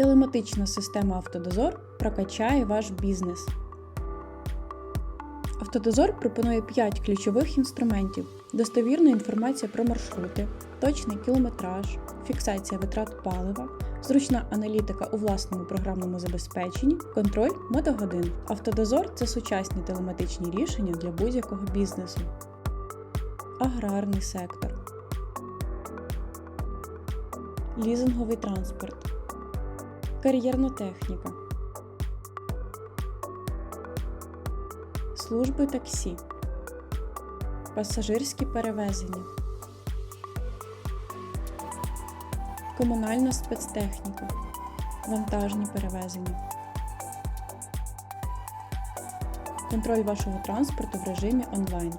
Телематична система Автодозор прокачає ваш бізнес. Автодозор пропонує 5 ключових інструментів: достовірна інформація про маршрути, точний кілометраж, фіксація витрат палива, зручна аналітика у власному програмному забезпеченні, контроль мотогодин. Автодозор це сучасні телематичні рішення для будь-якого бізнесу. Аграрний сектор. Лізинговий транспорт. Кар'єрна техніка. Служби таксі. Пасажирські перевезення. Комунальна спецтехніка. Вантажні перевезення. Контроль вашого транспорту в режимі онлайн.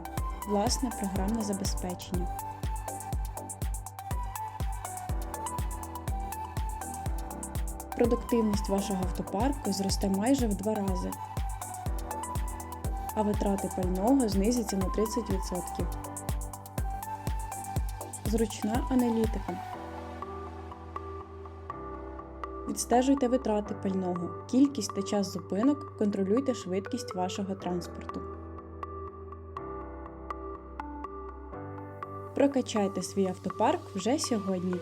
Власне програмне забезпечення. Продуктивність вашого автопарку зросте майже в два рази, а витрати пального знизяться на 30%. Зручна аналітика. Відстежуйте витрати пального, кількість та час зупинок, контролюйте швидкість вашого транспорту. Прокачайте свій автопарк вже сьогодні.